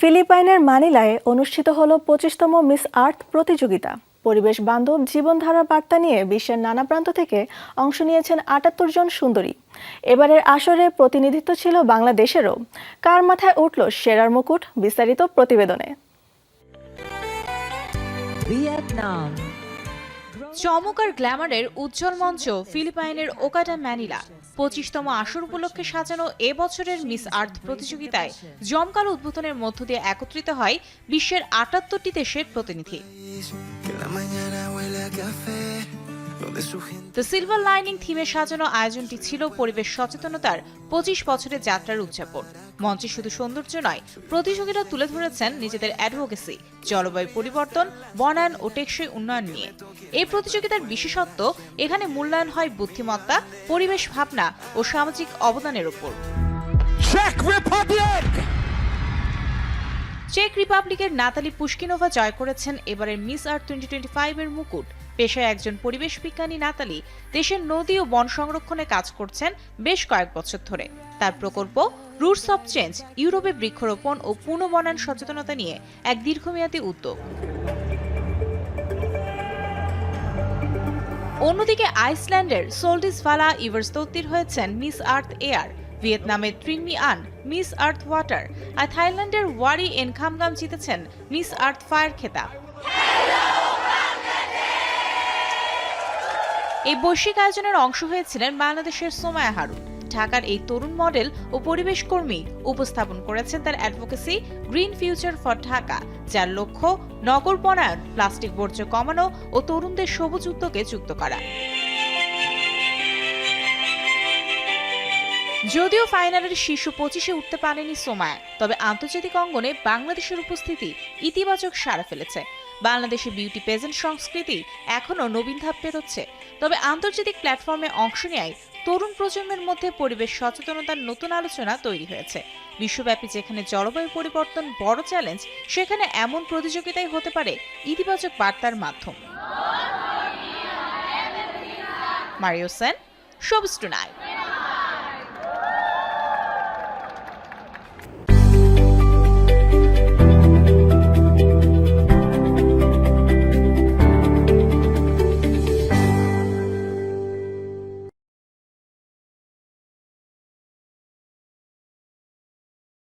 ফিলিপাইনের মানিলায় অনুষ্ঠিত হল পঁচিশতম মিস আর্থ প্রতিযোগিতা। পরিবেশ বান্ধব জীবনধারার বার্তা নিয়ে বিশ্বের নানা প্রান্ত থেকে অংশ নিয়েছেন আটাত্তর জন সুন্দরী। এবারের আসরে প্রতিনিধিত্ব ছিল বাংলাদেশেরও। কার মাথায় উঠল সেরার মুকুট বিস্তারিত প্রতিবেদনে. চমক আর গ্ল্যামারের উজ্জ্বল মঞ্চ ফিলিপাইনের ওকাটা ম্যানিলা। পঁচিশতম আসর উপলক্ষে সাজানো এবছরের বছরের মিস আর্থ প্রতিযোগিতায় জমকালো উদ্বোধনের মধ্য দিয়ে একত্রিত হয় বিশ্বের আটাত্তরটি দেশের প্রতিনিধি। দ্য সিলভার লাইনিং থিমে সাজানো আয়োজনটি ছিল পরিবেশ সচেতনতার পঁচিশ বছরের যাত্রার উদযাপন। মঞ্চে শুধু সৌন্দর্য নয় প্রতিযোগীরা তুলে ধরেছেন নিজেদের অ্যাডভোকেসি জলবায়ু পরিবর্তন বনায়ন ও টেকসই উন্নয়ন নিয়ে। এই প্রতিযোগিতার বিশেষত্ব এখানে মূল্যায়ন হয় বুদ্ধিমত্তা পরিবেশ ভাবনা ও সামাজিক অবদানের উপর। চেক রিপাবলিকের নাতালি পুষ্কিনোভা জয় করেছেন এবারের Miss Earth twenty twenty five এর মুকুট। পেশায় একজন পরিবেশ বিজ্ঞানী নাতালি দেশের নদী ও বন সংরক্ষণে কাজ করছেন বেশ কয়েক বছর ধরে। তার প্রকল্প রুটস অফ চেঞ্জ, ইউরোপে বৃক্ষরোপণ ও পুনর্বনায়ন সচেতনতা নিয়ে এক দীর্ঘমেয়াদী উদ্যোগ। অন্যদিকে আইসল্যান্ডের সোল্ডিস ভালা ইভার্স্তোত্তির হয়েছেন মিস আর্থ এয়ার, ভিয়েতনামের ট্রিনমি আন মিস আর্থ ওয়াটার, আর থাইল্যান্ডের ওয়ারি এন এনখামগাম জিতেছেন মিস আর্থ ফায়ার খেতাব। এই বৈশ্বিক আয়োজনের অংশ হয়েছিলেন বাংলাদেশের সোমায়া হারুন। ঢাকার এই তরুণ মডেল ও পরিবেশ কর্মী উপস্থাপন করেছেন তার advocacy green future for Dhaka, যার লক্ষ্য নগর বনায়ন, প্লাস্টিক বর্জ্য কমানো ও তরুণদের সবুজ উদ্যোগে যুক্ত করা। যদিও ফাইনালের শীর্ষ পঁচিশে উঠতে পারেনি সোমায়া, তবে আন্তর্জাতিক অঙ্গনে বাংলাদেশের উপস্থিতি ইতিবাচক সাড়া ফেলেছে। বাংলাদেশের বিউটি পেজেন্ট সংস্কৃতি এখনও নবীন ধাপ পেরোচ্ছে। তবে আন্তর্জাতিক প্ল্যাটফর্মে অংশ নেয় তরুণ প্রজন্মের মধ্যে পরিবেশ সচেতনতার নতুন আলোচনা তৈরি হয়েছে। বিশ্বব্যাপী যেখানে জলবায়ু পরিবর্তন বড় চ্যালেঞ্জ সেখানে এমন প্রতিযোগিতাই হতে পারে ইতিবাচক বার্তার মাধ্যম। Mario Sen শোভস tonight